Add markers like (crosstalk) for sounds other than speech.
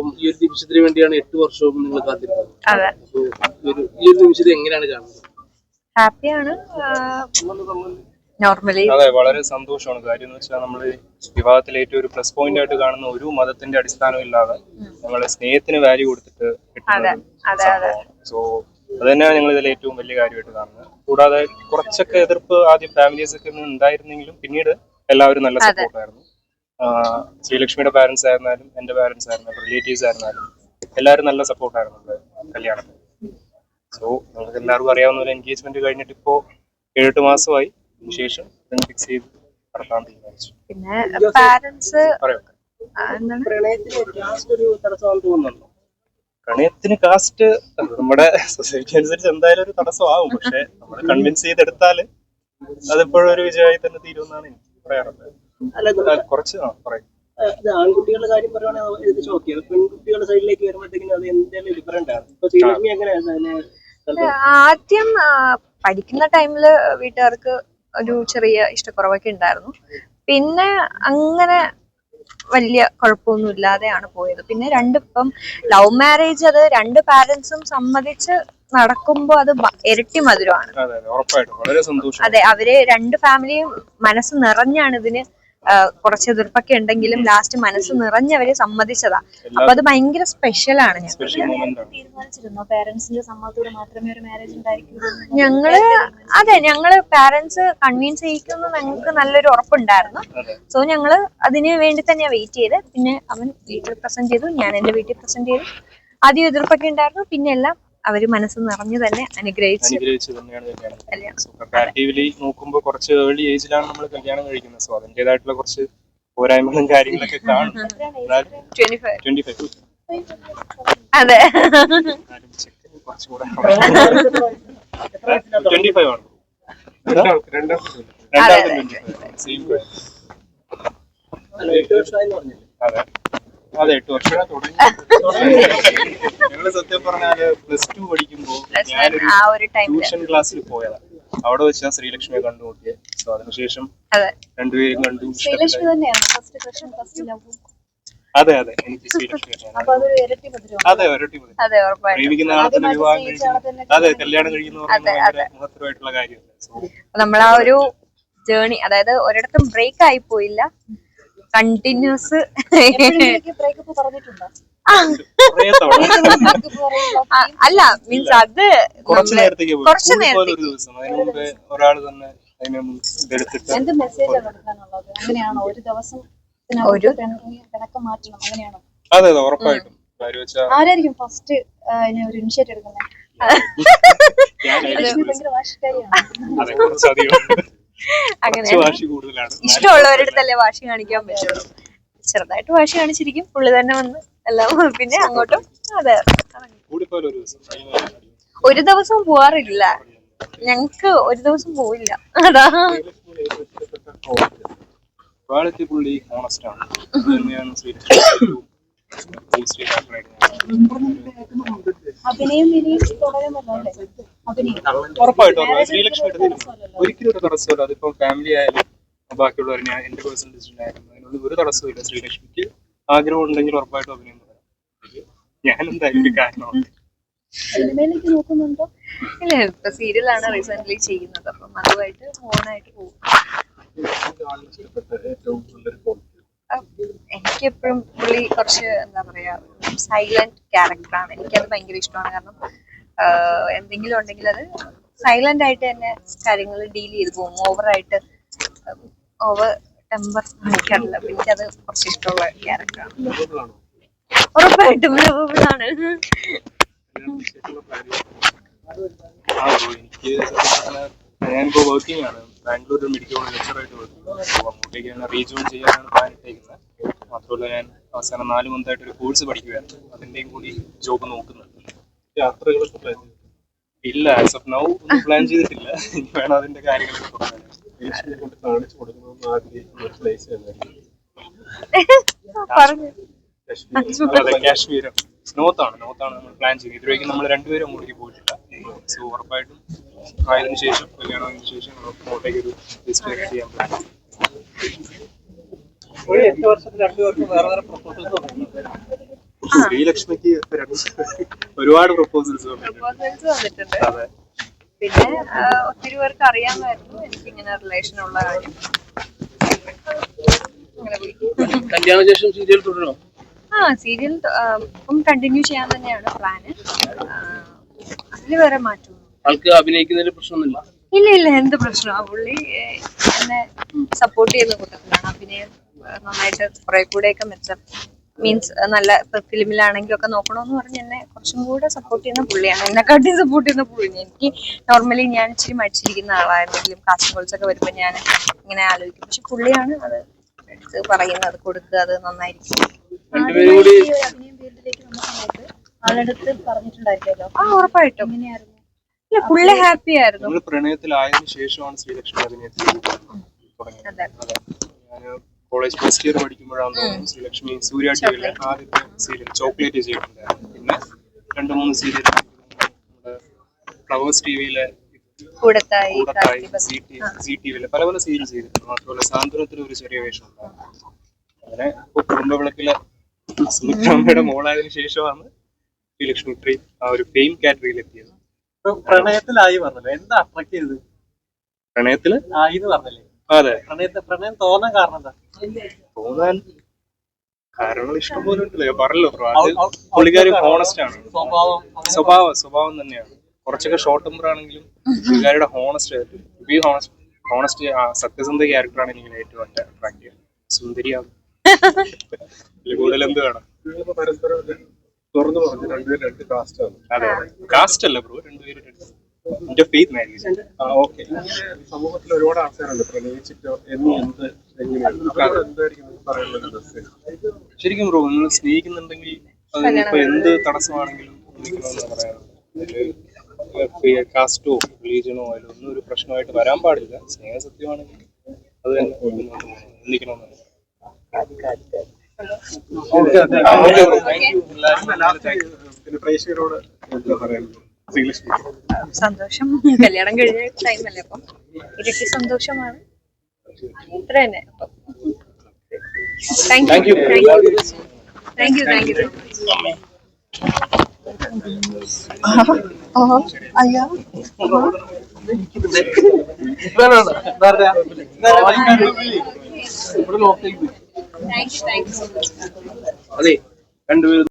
അപ്പം ഈ ഒരു നിമിഷത്തിന് വേണ്ടിയാണ് എട്ട് വർഷവും നിങ്ങൾ കാത്തിരുന്നത് അതെ. ഈ ഒരു നിമിഷത്തെ എങ്ങനെയാണ് കാണുന്നത്? ഹാപ്പിയാണ്. നോർമലി അതെ വളരെ സന്തോഷമാണ്. കാര്യം എന്ന് വെച്ചാൽ നമ്മൾ വിവാഹത്തിൽ ഏറ്റവും ഒരു പ്ലസ് പോയിന്റ് ആയിട്ട് കാണുന്ന ഒരു മതത്തിന്റെ അടിസ്ഥാനം ഇല്ലാതെ ഞങ്ങൾ സ്നേഹത്തിന് വാല്യൂ കൊടുത്തിട്ട് അതെ അതെ അതെ. സോ അത് തന്നെയാണ് ഞങ്ങൾ ഇതിൽ ഏറ്റവും വലിയ കാര്യമായിട്ട് കാണുന്നത്. കൂടാതെ കുറച്ചൊക്കെ എതിർപ്പ് ആദ്യം ഫാമിലീസ് ഒക്കെ ഉണ്ടായിരുന്നെങ്കിലും പിന്നീട് എല്ലാവരും നല്ല സപ്പോർട്ടായിരുന്നു ശ്രീലക്ഷ്മിയുടെ പാരൻസ് ആയിരുന്നാലും എന്റെ പാരൻസ് ആയിരുന്നാലും റിലേറ്റീവ്സ് ആയിരുന്നാലും എല്ലാവരും നല്ല സപ്പോർട്ടായിരുന്നു നമ്മുടെ കല്യാണത്തിന് സോ നമുക്ക് എല്ലാവർക്കും അറിയാവുന്ന ഒരു എൻഗേജ്മെന്റ് കഴിഞ്ഞിട്ട് ഇപ്പോ ഏഴെട്ട് മാസമായി. ശേഷം ഫിക്സ് ചെയ്ത് നടത്താൻ തീരുമാനിച്ചു. പിന്നെ പാരൻസ് പ്രണയത്തിന് കാസ്റ്റ് നമ്മുടെ സൊസൈറ്റി അനുസരിച്ച് എന്തായാലും ഒരു തടസ്സമാവും. പക്ഷെ നമ്മൾ കൺവിൻസ് ചെയ്തെടുത്താൽ അതിപ്പോഴൊരു ഒരു വിജയമായി തന്നെ തീരുമെന്നാണ് എനിക്ക് പറയാറുള്ളത് ഇത് ആൺകുട്ടികളുടെ കാര്യം പറയുവാണെങ്കിൽ ഇത് ഓക്കെ പെൺകുട്ടികളുടെ സൈഡിലേക്ക് വരുമ്പോഴത്തേക്കും അത് എന്തെങ്കിലും ഡിഫറെന്റ് ആണ്. ഇപ്പൊ ശ്രീലക്ഷ്മി എങ്ങനെയാണ് ആദ്യം പഠിക്കുന്ന ടൈമിൽ വീട്ടുകാർക്ക് ഒരു ചെറിയ ഇഷ്ടക്കുറവൊക്കെ ഉണ്ടായിരുന്നു. പിന്നെ അങ്ങനെ വലിയ കുഴപ്പമൊന്നും ഇല്ലാതെയാണ് പോയത്. പിന്നെ രണ്ട് ഇപ്പം ലവ് മാരേജ് അത് രണ്ട് പാരന്റ്സും സമ്മതിച്ച് നടക്കുമ്പോ അത് ഇരട്ടി മധുരമാണ്. അതെ അവരെ വളരെ സന്തോഷം. അതെ അവർ രണ്ട് ഫാമിലിയും മനസ്സ് നിറഞ്ഞാണ് ഇതിന് കുറച്ച് എതിർപ്പൊക്കെ ഉണ്ടെങ്കിലും ലാസ്റ്റ് മനസ്സ് നിറഞ്ഞവര് അവർ സമ്മതിച്ചതാ അപ്പൊ അത് ഭയങ്കര സ്പെഷ്യലാണ് സ്പെഷ്യൽ ആണ്. ഞങ്ങൾ അതെ ഞങ്ങൾ പാരന്റ്സ് കൺവീൻസ് ചെയ്യിക്കുന്നു ഞങ്ങൾക്ക് നല്ലൊരു ഉറപ്പുണ്ടായിരുന്നു. സോ ഞങ്ങൾ അതിന് വേണ്ടി തന്നെയാ വെയിറ്റ് ചെയ്ത്. പിന്നെ അവൻ വീട്ടിൽ പ്രസന്റ് ചെയ്തു ഞാൻ എന്റെ വീട്ടിൽ പ്രസന്റ് ചെയ്തു. ആദ്യം എതിർപ്പൊക്കെ ഉണ്ടായിരുന്നു. പിന്നെ എല്ലാം അവർ മനസ്സ് നിറഞ്ഞു തന്നെ അനുഗ്രഹിച്ചു അനുഗ്രഹിച്ചു തന്നെയാണ് കല്യാണം. സോ കമ്പാരിറ്റീവ്ലി നോക്കുമ്പോൾ കുറച്ച് ഏർലി ഏജിലാണ് നമ്മൾ കല്യാണം കഴിക്കുന്നത്. സോ അതിന്റെതായിട്ടുള്ള കുറച്ച് പോരായ്മകളും കാര്യങ്ങളൊക്കെ (laughs) കാണും. ട്വന്റി ഫൈവ് അതെ. കുറച്ചുകൂടെ ട്വന്റി ഫൈവ് ആണ് രണ്ടാമത്തെ സെയിം അതെ. അതെ എട്ട് വർഷം. ഞങ്ങൾ സത്യം പറഞ്ഞാൽ പ്ലസ് ടു പഠിക്കുമ്പോ ഞാനൊരു ആ ഒരു ടൈമിൽ ട്യൂഷൻ ക്ലാസ്സിൽ പോയതാണ് അവിടെ വെച്ചാ ശ്രീലക്ഷ്മിയെ കണ്ടുമുട്ടിയത് സോ അതിനുശേഷം അതെ. രണ്ടുപേരും കണ്ടു. ശ്രീലക്ഷ്മി ഇഷ്ടപ്പെട്ടു. തന്നെയാണ്? ഫസ്റ്റ് ക്രഷും ഫസ്റ്റ് ലവും അതെ അതെ. എനിക്ക് ശ്രീലക്ഷ്മി അതെ ഒരട്ടി മതി അതെ ഉറപ്പായിട്ടും. പ്രേമിക്കുന്ന ആളെ തന്നെ വിവാഹം കഴിക്കുന്നു അതെ കല്യാണം കഴിക്കുന്ന ഭയങ്കര മഹത്തരമായിട്ടുള്ള കാര്യമല്ലേ. സോ നമ്മൾ ആ ഒരു ജേണി അതായത് ഒരിടത്തും ബ്രേക്ക് ആയി പോയില്ല കണ്ടിന്യൂസ്. അല്ല മീൻസ് അത് കുറച്ചു നേരത്തേക്ക് കുറച്ചു ഒരു നേരത്തേക്ക്. ദിവസം. അതിന് മുമ്പേ ഒരാൾ തന്നെ എന്ത് മെസ്സേജ് കൊടുക്കാനുള്ളത്? അങ്ങനെയാണോ? ഒരു ദിവസം ഒരു- പിണക്കം മാറ്റണം. അങ്ങനെയാണോ? അതെ അതെ ഉറപ്പായിട്ടും. ആരായിരിക്കും ഫസ്റ്റ് ഒരു ഇനിഷ്യേറ്റ് എടുക്കുന്നത്? ഭയങ്കര വാശിക്കാരിയാണ്. അങ്ങനെ ഇഷ്ടമുള്ളവരടുത്തല്ലേ വാശി കാണിക്കാൻ പറ്റുള്ളൂ. ചെറുതായിട്ട് വാശി കാണിച്ചിരിക്കും. പുള്ളി തന്നെ വന്ന് എല്ലാം (laughs) പിന്നെ അങ്ങോട്ടും അതെ. ഒരു ദിവസം ഒരു ദിവസം പോവാറില്ല. ഞങ്ങക്ക് ഒരു ദിവസം പോവില്ല. അതാ. ക്വാളിറ്റി പുള്ളി ഓണസ്റ്റ് ആണ് അഭിനയം ഇനിയും അഭിനയം ഉറപ്പായിട്ടും. ശ്രീലക്ഷ്മിയുടെ. ഒരിക്കലും ഒരു തടസ്സമില്ല അതിപ്പോ ഫാമിലി ആയാലും ബാക്കിയുള്ളവർ ഞാൻ എന്റെ പേഴ്സണൽ ഡിസിഷൻ ആയാലും അതിനൊന്നും ഒരു തടസ്സവും ഇല്ല ശ്രീലക്ഷ്മിക്ക് ആഗ്രഹം ഉണ്ടെങ്കിൽ ഉറപ്പായിട്ടും അഭിനയം പറയാം. ഞാൻ എന്തായാലും ഒരു കാരണമാണ് സിനിമയിലേക്ക് നോക്കുന്നുണ്ടോ? ഇല്ല ഇപ്പൊ സീരിയലാണ് റീസെന്റ് ചെയ്യുന്നത്. അപ്പം അതുമായിട്ട് ഓണായിട്ട് പോകും. എനിക്ക് എപ്പോഴും പുള്ളി കുറച്ച് എന്താ പറയാ സൈലന്റ് ക്യാരക്ടറാണ് എനിക്കത് ഭയങ്കര ഇഷ്ടമാണ്. കാരണം എന്തെങ്കിലും ഉണ്ടെങ്കിൽ അത് സൈലന്റ് ആയിട്ട് തന്നെ കാര്യങ്ങൾ ഡീൽ ചെയ്ത് പോകും. ഓവറായിട്ട് ഓവർ ടെമ്പർ കാണിക്കാറില്ല അപ്പൊ എനിക്കത് കുറച്ച് ഇഷ്ടമുള്ള ക്യാരക്ടറാണ് ഉറപ്പായിട്ടും സത്യം ഞാനിപ്പോ വർക്കിംഗ് ആണ്. ബാംഗ്ലൂർ മെഡിക്കൽ കോളേജ് ലെക്ചറായിട്ട് വർക്ക് അപ്പോൾ അങ്ങോട്ടേക്ക് ഞാൻ റീജോയിൻ ചെയ്യാനാണ് പ്ലാൻ ഇട്ടേക്കുന്നത്. മാത്രമല്ല ഞാൻ അവസാനം നാല് മന്തായിട്ട് ഒരു കോഴ്സ് പഠിക്കുകയാണ്. അതിന്റെയും കൂടി ജോബ് നോക്കുന്നുണ്ട് യാത്രകളൊക്കെ പ്ലാൻ ഇല്ല ആസ് ഓഫ് നൗ ഒന്നും പ്ലാൻ ചെയ്തിട്ടില്ല. ഇനി വേണം അതിന്റെ കാര്യങ്ങളൊക്കെ തുടങ്ങാൻ കാണിച്ചു കൊടുക്കണമെന്ന് ആഗ്രഹിക്കുന്ന ഒരു പ്ലേസ് പറഞ്ഞു. അതെ കാശ്മീരം. നോർത്താണ് നോർത്താണ് നമ്മൾ പ്ലാൻ ചെയ്യുന്നത് ഇതുവരെയ്ക്കും നമ്മൾ രണ്ടുപേരും അങ്ങോട്ടേക്ക് പോയിട്ടില്ല. സോ ഉറപ്പായിട്ടും ആയതിനു ശേഷം കല്യാണത്തിന് ശേഷം നമുക്ക് അങ്ങോട്ടേക്ക് ഒരു ചെയ്യാൻ പ്ലാൻ ഒരു എട്ട് വർഷത്തിൽ രണ്ടുപേർക്കും വേറെ വേറെ പ്രൊപ്പോസൽസ് ശ്രീലക്ഷ്മിക്ക് ഒരുപാട് പ്രപ്പോസൽസ് വന്നിട്ടുണ്ട്. പ്രപ്പോസൽസ് വന്നിട്ടുണ്ട്. അതെ. പിന്നെ ഒത്തിരി പേർക്ക് അറിയാമായിരുന്നു. എനിക്ക് ഇങ്ങനെ റിലേഷൻ ഉള്ള കാര്യം. കല്യാണ ശേഷം സീരിയൽ തുടരണോ? ആ സീരിയൽ ഇപ്പം കണ്ടിന്യൂ ചെയ്യാൻ തന്നെയാണ് പ്ലാന് അതിൽ വേറെ മാറ്റം ആൾക്ക് അഭിനയിക്കുന്നതിൽ പ്രശ്നമൊന്നുമില്ല? ഇല്ല ഇല്ല എന്ത് പ്രശ്നം ആ പുള്ളി എന്നെ സപ്പോർട്ട് ചെയ്യുന്ന കൂട്ടത്തിലാണ്. അഭിനയം നന്നായിട്ട് കുറെ കൂടെയൊക്കെ മെച്ചം മീൻസ് നല്ല ഫിലിമിലാണെങ്കിൽ ഫിലിമിലാണെങ്കിലും ഒക്കെ നോക്കണമെന്ന് പറഞ്ഞ് എന്നെ കുറച്ചും കൂടെ സപ്പോർട്ട് ചെയ്യുന്ന പുള്ളിയാണ്. എന്നെക്കാട്ടിയും സപ്പോർട്ട് ചെയ്യുന്ന പുള്ളിയാണ് എനിക്ക് നോർമലി ഞാൻ ഇച്ചിരി മടിച്ചിരിക്കുന്ന ആളായിരുന്നെങ്കിലും കോൾസ് ഒക്കെ വരുമ്പോൾ ഞാൻ ഇങ്ങനെ ആലോചിക്കും. പക്ഷെ പുള്ളിയാണ് അത് എടുത്ത് പറയുന്നത് കൊടുക്കുക അത് നന്നായിരിക്കും. ആ ഉറപ്പായിട്ടും. എങ്ങനെയായിരുന്നു? ഇല്ല പുള്ളി ഹാപ്പി ആയിരുന്നു. നമ്മൾ പ്രണയത്തിലായതിനു ശേഷമാണ് ശ്രീലക്ഷ്മി അഭിനയത്തിൽ അതെ. കോളേജ് ഫസ്റ്റ് ഇയർ പഠിക്കുമ്പോഴാണ് തോന്നുന്നു ശ്രീലക്ഷ്മി സൂര്യ ടിവിയിലെ ആദ്യത്തെ സീരിയൽ ചോക്ലേറ്റ് ചെയ്തിട്ടുണ്ടായിരുന്നു. പിന്നെ രണ്ട് മൂന്ന് സീരിയൽ ഫ്ലവേഴ്സ് ടിവിയിലെ കൂടത്തായി സി ടിവിയിലെ പല പല സീരിയൽ ചെയ്തിട്ടുണ്ട്. മാത്രമല്ല സാന്ത്വനത്തിൽ ഒരു ചെറിയ വേഷം ഉണ്ടായിരുന്നു. അങ്ങനെ ഇപ്പൊ കുടുംബവിളക്കിലെ സുമിത്രമ്മയുടെ മോളായതിനു ശേഷമാണ് ശ്രീലക്ഷ്മി ട്രീ ആ ഒരു ഫെയിം കാറ്റഗറിയിൽ എത്തിയത് പ്രണയത്തിലായി പറഞ്ഞല്ലോ. എന്താ അട്രാക്ട് ചെയ്തത് പ്രണയത്തിൽ? ആയി എന്ന് പറഞ്ഞല്ലേ? അതെ. പ്രണയത്തെ പ്രണയം തോന്നാൻ കാരണം എന്താ? തോന്നാൻ കാരണങ്ങൾ ഇഷ്ടംപോലെ ഉണ്ടല്ലോ. പറഞ്ഞല്ലോ പുള്ളിക്കാരി ഹോണസ്റ്റ് ആണ്. സ്വഭാവം സ്വഭാവം തന്നെയാണ്. കുറച്ചൊക്കെ ഷോർട്ട് ടെമ്പർ ആണെങ്കിലും പുള്ളിക്കാരിയുടെ ഹോണസ്റ്റ് ആയിട്ട് ബി ഹോണസ്റ്റ് ഹോണസ്റ്റ് സത്യസന്ധ ക്യാരക്ടറാണ് എനിക്ക് ഏറ്റവും അട്രാക്ട് ചെയ്യുന്നത് സുന്ദരിയാണ്. ഇതിൽ കൂടുതൽ എന്ത് വേണം? പരസ്പരം തുറന്നു പറഞ്ഞു രണ്ടുപേരും രണ്ട് കാസ്റ്റ് ആണ്. അതെ കാസ്റ്റ് അല്ല ബ്രോ രണ്ടുപേരും എന്റെ ഫെയ്ത്ത് മാരേജ് ഓക്കെ സമൂഹത്തിൽ ഒരുപാട് ആൾക്കാരുണ്ട്. പ്രണയിച്ചിട്ടോ എന്ന് എന്ത് ശരിക്കും ബ്രോ നിങ്ങൾ സ്നേഹിക്കുന്നുണ്ടെങ്കിൽ അതിനിപ്പോ എന്ത് തടസ്സമാണെങ്കിലും ഒന്നിക്കണമെന്ന് പറയാറ് കാസ്റ്റോ റിലീജനോ അതിലൊന്നും ഒരു പ്രശ്നമായിട്ട് വരാൻ പാടില്ല. സ്നേഹ സത്യമാണെങ്കിൽ അത് തന്നെ മുന്നോട്ട് പോകണം ഒന്നിക്കണമെന്നാണ് പിന്നെ പ്രേക്ഷകരോട് എന്താ പറയാനുള്ളത് ശ്രീലക്ഷ്മി സന്തോഷം. കല്യാണം കഴിഞ്ഞ ടൈമല്ലേ അപ്പം? ഇരട്ടി സന്തോഷമാണ്. ഇത്ര തന്നെ. Thank you thank you thank you അതെ രണ്ടുപേരും